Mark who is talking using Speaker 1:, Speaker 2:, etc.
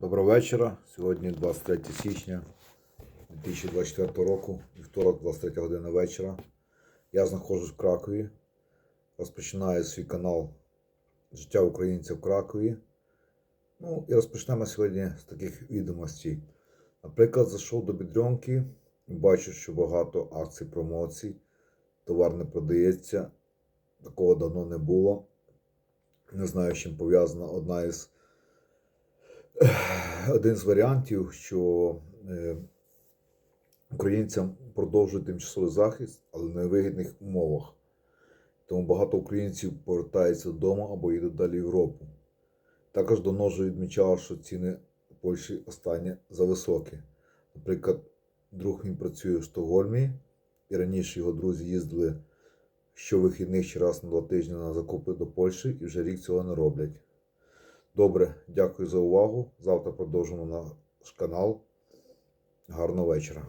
Speaker 1: Доброго вечора. Сьогодні 23 січня 2024 року, вівторок, 23 година вечора. Я знаходжусь в Кракові. Розпочинаю свій канал Життя українця в Кракові. Ну і розпочнемо сьогодні з таких відомостей. Наприклад, зайшов до Бідрьонки і бачу, що багато акцій промоцій. Товар не продається. Такого давно не було. Не знаю, з чим пов'язана одна із один з варіантів, що е, українцям продовжують тимчасовий захист, але на невигідних умовах. Тому багато українців повертаються додому або їдуть далі в Європу. Також доножу відмічав, що ціни в Польщі останні зависокі. Наприклад, друг він працює в Стокгольмі, і раніше його друзі їздили щовихідних чи раз на два тижні на закупи до Польщі і вже рік цього не роблять. Добре, дякую за увагу. Завтра продовжимо наш канал. Гарного вечора.